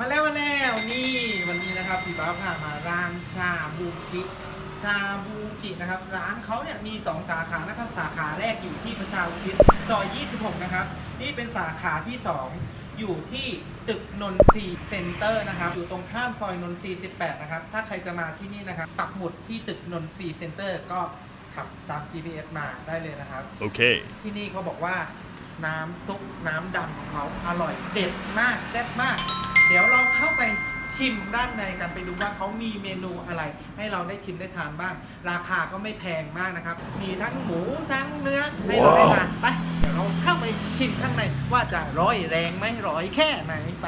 มาแล้วมาแล้วนี่วันนี้นะครับพี่บ้าพามาร้านชาบูจิชาบูจินะครับ ร้านเขาเนี่ยมี 2 สาขานะครับสาขาแรกอยู่ที่ประชาอุทิศซอย 26 นะครับ นี่เป็นสาขาที่ 2 อยู่ที่ตึกนนทรีเซ็นเตอร์นะครับ อยู่ตรงข้ามซอยนนทรี18 นะครับ ถ้าใครจะมาที่นี่นะครับปักหมุดที่ตึกนนทรีเซ็นเตอร์ก็ขับตาม GPS มาได้เลยนะครับ Okay. ที่นี่เขาบอกว่าน้ำซุปน้ำดำของเขาอร่อยเด็ดมากแซ่บมาก เดี๋ยวเราเข้าไปชิมด้านในกันไปดูว่าเขามีเมนูอะไร ให้เราได้ชิมได้ทานบ้าง ราคาก็ไม่แพงมากนะครับ มีทั้งหมูทั้งเนื้อให้เราได้ทานไปเดี๋ยวเราเข้าไปชิมข้างในว่าจะร้อยแรงไหมร้อยแค่ไหนไป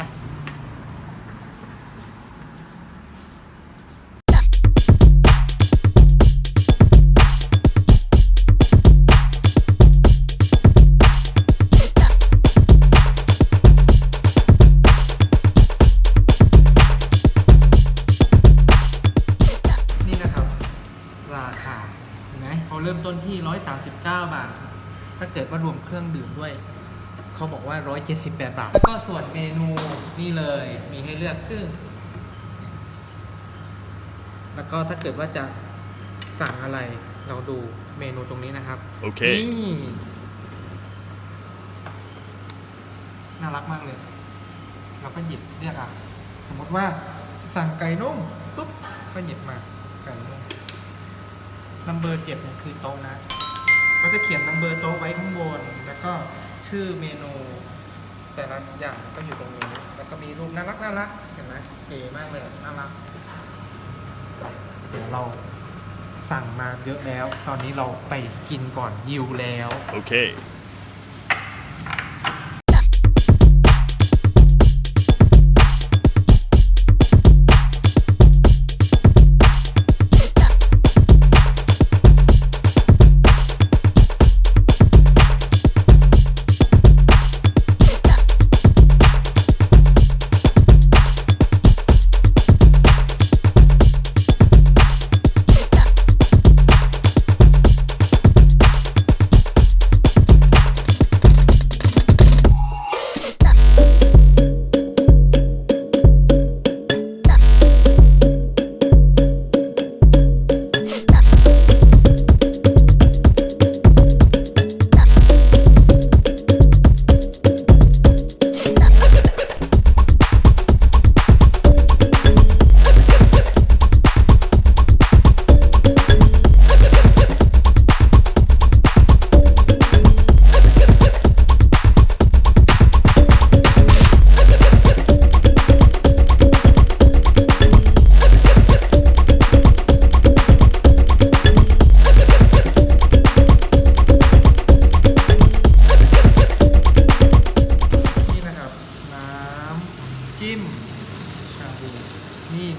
ราคาเห็นไหมเขาเริ่มต้นที่139บาท ถ้าเกิดว่ารวมเครื่องดื่มด้วย เขาบอกว่า178บาท แล้วก็ส่วนเมนูนี่เลย มีให้เลือกคือแล้วก็ถ้าเกิดว่าจะสั่งอะไรเราดูเมนูตรงนี้นะครับ Okay. นี่ น่ารักมากเลย เราก็หยิบเรียกอะ สมมติว่าสั่งไก่นุ่มปุ๊บ ก็หยิบมาไก่นุ่ม นัมเบอร์เจ็ดเนี่ยคือโต๊ะนะก็จะเขียนนัมเบอร์โต๊ะไว้ข้างบน แล้วก็ชื่อเมนู แต่ละอย่างก็อยู่ตรงนี้ แล้วก็มีรูปน่ารักน่ารักเห็นไหมเก๋มากเลยน่ารักเดี๋ยวเราสั่งมาเยอะแล้ว ตอนนี้เราไปกินก่อนยิวแล้ว โอเค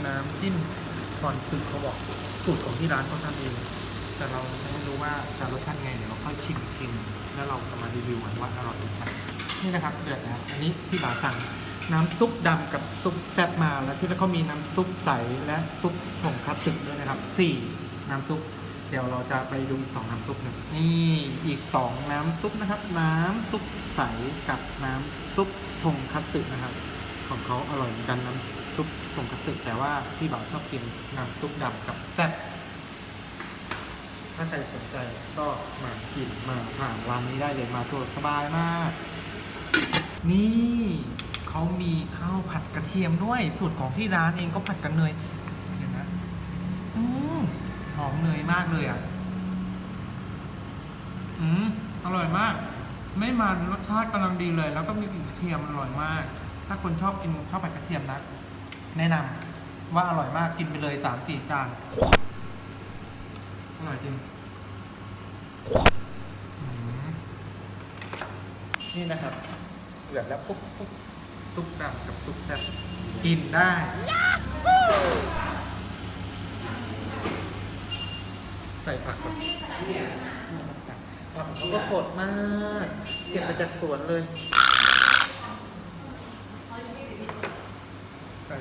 น้ำจิ้มตอนซึกเขาบอกสูตรของที่ร้านเขาทำเอง แต่เราไม่รู้ว่าจะรสชาติไงเดี๋ยวเราค่อยชิมอีกทีหนึ่งแล้วเราจะมารีวิวกันว่าอร่อยหรือเปล่านี่นะครับเดือดนะครับอันนี้พี่บ่าวสั่งน้ำซุปดำกับซุปแซ่บมาแล้วที่แล้วก็มีน้ำซุปใสและซุปผงคัตสึด้วยนะครับสี่น้ำซุป เดี๋ยวเราจะไปดูอีกสองน้ำซุปหนึ่งนี่อีกสองน้ำซุปนะครับ น้ำซุปใสกับน้ำซุปทงคัตสึนะครับ ของเขาอร่อยเหมือนกันน้ำ ซุปทงคัตสึแต่ว่าพี่บ่าวชอบกินน้ำซุปดำกับแซ่บถ้าใครสนใจก็มากินมาผ่านร้านนี้ได้เลยมาสะดวกสบายมาก นี่เขามีข้าวผัดกระเทียมด้วย สูตรของที่ร้านเองก็ผัดกันเนยเห็นไหมอืมหอมเนยมากเลยอะ อืมอร่อยมาก ไม่มันรสชาติกำลังดีเลย แล้วก็มีกลิ่นกระเทียมอร่อยมาก ถ้าคนชอบกินข้าวผัดกระเทียมนะ แนะนำว่าอร่อยมากกินไปเลยสามสี่จานอร่อยจริงอืมนี่นะครับเดือดแล้วปุ๊บปุ๊บซุปดำกับซุปแซ่บกินได้ใส่ผักก่อนผักเขาก็สดมาก เก็บมาจากสวนเลย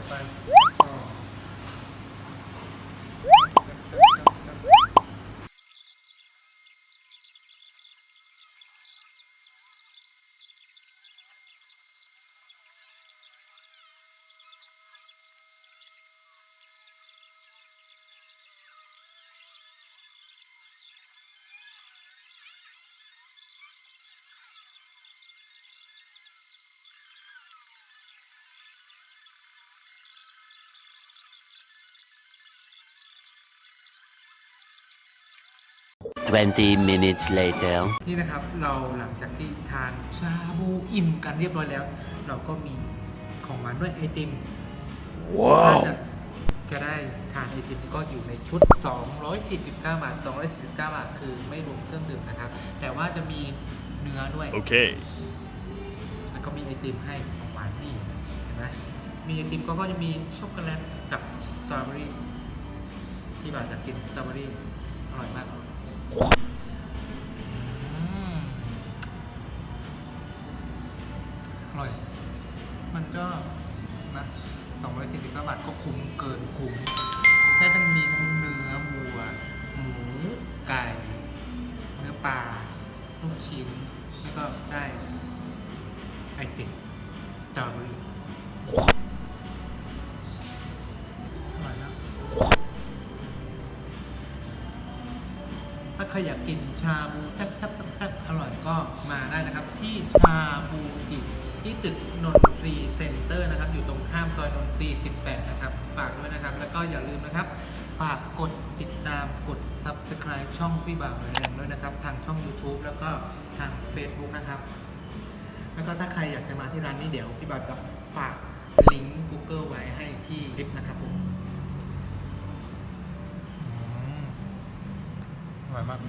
ใ20 minutes later. นี่นะครับเราหลังจากที่ทานชาบูอิ่มกันเรียบร้อยแล้ว เราก็มีของหวานด้วยไอติมถ้าจะจะได้ทานไอติมก็อยู่ในชุด 249 บาท 249 บาท คือไม่รวมเครื่องดื่มนะครับ แต่ว่าจะมีเนื้อด้วย Okay. แล้วก็มีไอติมให้ของหวานนี่เห็นไหมมีไอติมก็ก็จะมีช็อกโกแลตกับสตรอเบอรี่ที่บ่าวอยากกินสตรอเบอรี่อร่อยมาก อร่อย มันก็นะ249บาทก็คุ้มเกินคุ้มได้ทั้งมีทั้งเนื้อวัว หมู ไก่ เนื้อปลา ลูกชิ้น แล้วก็ได้ไอติมสตรอเบอรี่ ถ้าใครอยากกินชาบูแซ่บๆแซ่บอร่อยก็มาได้นะครับ ที่ชาบูจิที่ตึกนนทรีเซ็นเตอร์นะครับ อยู่ตรงข้ามซอยนนทรี18 นะครับ ฝากด้วยนะครับ แล้วก็อย่าลืมนะครับ ฝากกดติดตามกด Subscribe ช่องพี่บ่าวแรงด้วยนะครับ ทางช่อง YouTube แล้วก็ทาง Facebook นะครับ แล้วก็ถ้าใครอยากจะมาที่ร้านนี้เดี๋ยวพี่บ่าวจะฝากลิงก์ Google ไว้ให้ที่คลิปนะครับผม ร่อยมาก